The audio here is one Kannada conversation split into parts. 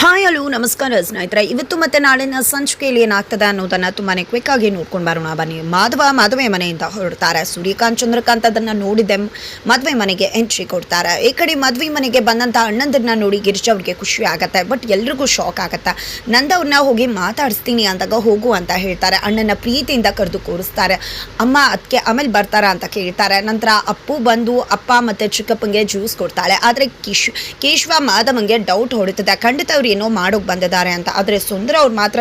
ಹಾಯ್, ಹಲೋ, ನಮಸ್ಕಾರ ಸ್ನೇಹಿತರೆ. ಇವತ್ತು ಮತ್ತೆ ನಾಳಿನ ಸಂಚಿಕೆಯಲ್ಲಿ ಏನಾಗ್ತದೆ ಅನ್ನೋದನ್ನ ತುಂಬಾನೇ ಕ್ವಿಕ್ ಆಗಿ ನೋಡ್ಕೊಂಡು ಬರೋಣ. ಬನ್ನಿ. ಮಾಧವ ಮದುವೆ ಮನೆಯಿಂದ ಹೊರಡ್ತಾರೆ. ಸೂರ್ಯಕಾಂತ್, ಚಂದ್ರಕಾಂತ್ ಅದನ್ನ ನೋಡಿದ್ದೆ. ಮದುವೆ ಮನೆಗೆ ಎಂಟ್ರಿ ಕೊಡ್ತಾರೆ. ಈ ಕಡೆ ಮದುವೆ ಮನೆಗೆ ಬಂದಂತ ಅಣ್ಣಂದನ್ನ ನೋಡಿ ಗಿರಿಜಾ ಅವ್ರಿಗೆ ಖುಷಿ ಆಗತ್ತೆ. ಬಟ್ ಎಲ್ರಿಗೂ ಶಾಕ್ ಆಗತ್ತೆ. ನಂದವ್ರನ್ನ ಹೋಗಿ ಮಾತಾಡಿಸ್ತೀನಿ ಅಂದಾಗ ಹೋಗು ಅಂತ ಹೇಳ್ತಾರೆ. ಅಣ್ಣನ ಪ್ರೀತಿಯಿಂದ ಕರೆದು ಕೂರಿಸ್ತಾರೆ. ಅಮ್ಮ ಅದಕ್ಕೆ ಆಮೇಲೆ ಬರ್ತಾರ ಅಂತ ಕೇಳ್ತಾರೆ. ನಂತರ ಅಪ್ಪು ಬಂದು ಅಪ್ಪ ಮತ್ತೆ ಚಿಕ್ಕಪ್ಪಂಗೆ ಜ್ಯೂಸ್ ಕೊಡ್ತಾಳೆ. ಆದರೆ ಕಿಶ್, ಕೇಶವ, ಮಾಧವಂಗೆ ಡೌಟ್ ಹೊಡಿತದೆ ಖಂಡಿತ ಏನೋ ಮಾಡೋಕೆ ಬಂದಿದ್ದಾರೆ ಅಂತ. ಆದರೆ ಸುಂದರ ಅವ್ರು ಮಾತ್ರ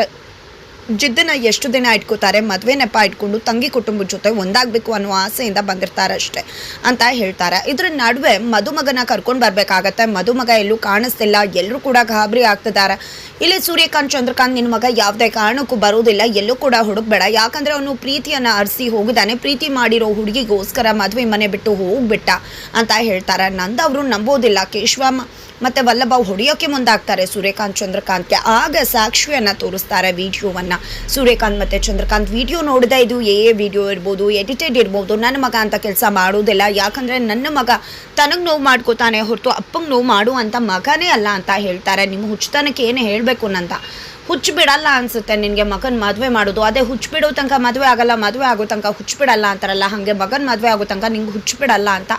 ಜಿದ್ದನ್ನು ಎಷ್ಟು ದಿನ ಇಟ್ಕೋತಾರೆ ಮದುವೆ ನೆಪ ಇಟ್ಕೊಂಡು ತಂಗಿ ಕುಟುಂಬದ ಜೊತೆ ಒಂದಾಗಬೇಕು ಅನ್ನೋ ಆಸೆಯಿಂದ ಬಂದಿರ್ತಾರೆ ಅಷ್ಟೇ ಅಂತ ಹೇಳ್ತಾರೆ. ಇದ್ರ ನಡುವೆ ಮದುಮಗನ ಕರ್ಕೊಂಡು ಬರಬೇಕಾಗತ್ತೆ. ಮದುಮಗ ಎಲ್ಲೂ ಕಾಣಿಸ್ತಿಲ್ಲ. ಎಲ್ಲರೂ ಕೂಡ ಗಾಬರಿ ಆಗ್ತಿದ್ದಾರೆ. ಇಲ್ಲಿ ಸೂರ್ಯಕಾಂತ್, ಚಂದ್ರಕಾಂತ್ ನಿನ್ನ ಮಗ ಯಾವುದೇ ಕಾರಣಕ್ಕೂ ಬರೋದಿಲ್ಲ. ಎಲ್ಲೂ ಕೂಡ ಹುಡುಕ್ಬೇಡ. ಯಾಕಂದರೆ ಅವನು ಪ್ರೀತಿಯನ್ನು ಅರಿಸಿ ಹೋಗಿದ್ದಾನೆ. ಪ್ರೀತಿ ಮಾಡಿರೋ ಹುಡುಗಿಗೋಸ್ಕರ ಮದುವೆ ಮನೆ ಬಿಟ್ಟು ಹೋಗ್ಬಿಟ್ಟ ಅಂತ ಹೇಳ್ತಾರೆ. ನಂದ ಅವರು ನಂಬೋದಿಲ್ಲ. ಕೇಶವ ಮ- ಮತ್ತೆ ವಲ್ಲಭ ಹೊಡೆಯೋಕೆ ಮುಂದಾಗ್ತಾರೆ ಸೂರ್ಯಕಾಂತ್, ಚಂದ್ರಕಾಂತ್ಗೆ. ಆಗ ಸಾಕ್ಷಿಯನ್ನು ತೋರಿಸ್ತಾರೆ ವಿಡಿಯೋವನ್ನ. ಸೂರ್ಯಕಾಂತ್ ಮತ್ತೆ ಚಂದ್ರಕಾಂತ್ ವಿಡಿಯೋ ನೋಡಿದೆ ಇದು ಏ ವಿಡಿಯೋ ಇರ್ಬೋದು, ಎಡಿಟೆಡ್ ಇರ್ಬೋದು, ನನ್ನ ಮಗ ಅಂತ ಕೆಲಸ ಮಾಡೋದಿಲ್ಲ. ಯಾಕಂದ್ರೆ ನನ್ನ ಮಗ ತನಗೆ ನೋವು ಮಾಡ್ಕೋತಾನೆ ಹೊರತು ಅಪ್ಪಂಗೆ ನೋವು ಮಾಡು ಅಂತ ಮಗನೇ ಅಲ್ಲ ಅಂತ ಹೇಳ್ತಾರೆ. ನಿಮ್ಮ ಹುಚ್ಚತನಕ್ಕೆ ಏನು ಹೇಳಬೇಕು ನಂತ ಹುಚ್ಚು ಬಿಡಲ್ಲ ಅನ್ಸುತ್ತೆ ನಿನಗೆ ಮಗನ ಮದುವೆ ಮಾಡೋದು. ಅದೇ ಹುಚ್ಚು ಬಿಡೋ ತನಕ ಮದುವೆ ಆಗಲ್ಲ, ಮದುವೆ ಆಗೋ ತನಕ ಹುಚ್ಚು ಬಿಡಲ್ಲ ಅಂತಾರಲ್ಲ, ಹಾಗೆ ಮಗನ ಮದುವೆ ಆಗೋ ತನಕ ನಿಂಗೆ ಹುಚ್ಚು ಬಿಡಲ್ಲ ಅಂತ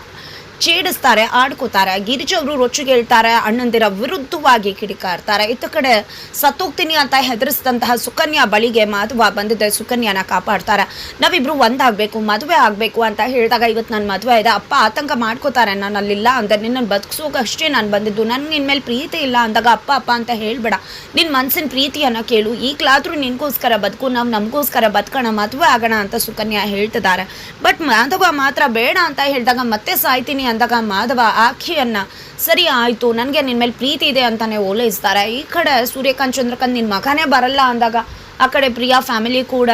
ಛೇಡಿಸ್ತಾರೆ, ಆಡ್ಕೋತಾರೆ. ಗಿರಿಜ ಅವರು ರೊಚ್ಚಿಗೆ ಹೇಳ್ತಾರೆ, ಅಣ್ಣಂದಿರ ವಿರುದ್ಧವಾಗಿ ಕಿಡಿಕಾರ್ತಾರೆ. ಇತ್ತ ಕಡೆ ಸತ್ತೋಗ್ತೀನಿ ಅಂತ ಹೆದರಿಸಿದಂತಹ ಸುಕನ್ಯಾ ಬಳಿಗೆ ಮಾಧುವ ಬಂದಿದ್ದೆ ಸುಕನ್ಯಾನ ಕಾಪಾಡ್ತಾರೆ. ನಾವಿಬ್ರು ಒಂದಾಗಬೇಕು, ಮದುವೆ ಆಗಬೇಕು ಅಂತ ಹೇಳಿದಾಗ ಇವತ್ತು ನನ್ನ ಮದುವೆ ಇದೆ. ಅಪ್ಪ ಆತಂಕ ಮಾಡ್ಕೋತಾರೆ ನಾನು ಅಲ್ಲಿಲ್ಲ ಅಂದ್ರೆ ನಿನ್ನನ್ನು ಬದುಕಿಸೋಕಷ್ಟೇ ನಾನು ಬಂದಿದ್ದು. ನನಗೆ ನಿನ್ನ ಮೇಲೆ ಪ್ರೀತಿ ಇಲ್ಲ ಅಂದಾಗ ಅಪ್ಪ ಅಪ್ಪ ಅಂತ ಹೇಳ್ಬೇಡ. ನಿನ್ನ ಮನಸ್ಸಿನ ಪ್ರೀತಿಯನ್ನು ಕೇಳು. ಈಗಲಾದರೂ ನಿನಗೋಸ್ಕರ ಬದುಕು, ನಾವು ನಮಗೋಸ್ಕರ ಬದುಕೋಣ, ಮದುವೆ ಆಗೋಣ ಅಂತ ಸುಕನ್ಯಾ ಹೇಳ್ತಿದ್ದಾರೆ. ಬಟ್ ಮಾಧವ ಮಾತ್ರ ಬೇಡ ಅಂತ ಹೇಳಿದಾಗ ಮತ್ತೆ ಸಾಯ್ತೀನಿ ಅಂದಾಗ ಮಾಧವ ಆಖಿಯನ್ನ ಸರಿ ಆಯಿತು, ನನಗೆ ನಿನ್ನ ಮೇಲೆ ಪ್ರೀತಿ ಇದೆ ಅಂತಾನೆ ಓಲೈಸ್ತಾರೆ. ಈ ಕಡೆ ಸೂರ್ಯಕಾಂತ್, ಚಂದ್ರಕಾಂತ್ ನಿನ್ನ ಮಗನೇ ಬರಲ್ಲ ಅಂದಾಗ, ಆ ಕಡೆ ಪ್ರಿಯಾ ಫ್ಯಾಮಿಲಿ ಕೂಡ.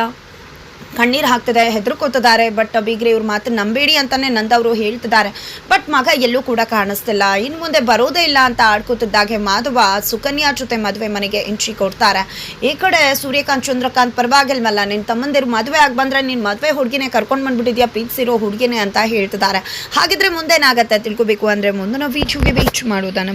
ಕಣ್ಣೀರು ಹಾಕ್ತಿದೆ ಹೆದರ್ಕೋತಿದ್ದಾರೆ ಬಟ್ ಬೀಗ್ರೆ ಇವ್ರ ಮಾತು ನಂಬೇಡಿ ಅಂತಾನೆ ನಂದವರು ಹೇಳ್ತಿದ್ದಾರೆ. ಬಟ್ ಮಗ ಎಲ್ಲೂ ಕೂಡ ಕಾಣಿಸ್ತಿಲ್ಲ. ಇನ್ನು ಮುಂದೆ ಬರೋದೇ ಇಲ್ಲ ಅಂತ ಆಡ್ಕೋತಿದ್ದಾಗೆ ಮಾಧವ, ಸುಕನ್ಯಾ ಜೊತೆ ಮದುವೆ ಮನೆಗೆ ಎಂಟ್ರಿ ಕೊಡ್ತಾರೆ. ಈ ಕಡೆ ಸೂರ್ಯಕಾಂತ್, ಚಂದ್ರಕಾಂತ್ ಪರವಾಗಿಲ್ವಲ್ಲ ನಿನ್ನ ತಮ್ಮಂದಿರು ಮದುವೆ ಆಗಿ ಬಂದ್ರೆ ನಿನ್ನ ಮದುವೆ ಹುಡುಗಿನೇ ಕರ್ಕೊಂಡು ಬಂದ್ಬಿಟ್ಟಿದ್ಯಾ ಪೀಕ್ಸಿರೋ ಹುಡುಗಿನೇ ಅಂತ ಹೇಳ್ತಿದ್ದಾರೆ. ಹಾಗಿದ್ರೆ ಮುಂದೇನಾಗತ್ತೆ ತಿಳ್ಕೊಬೇಕು ಅಂದರೆ ಮುಂದಿನ ವೀಚುಗೆ ವೀಚ್ ಮಾಡೋದನ್ನ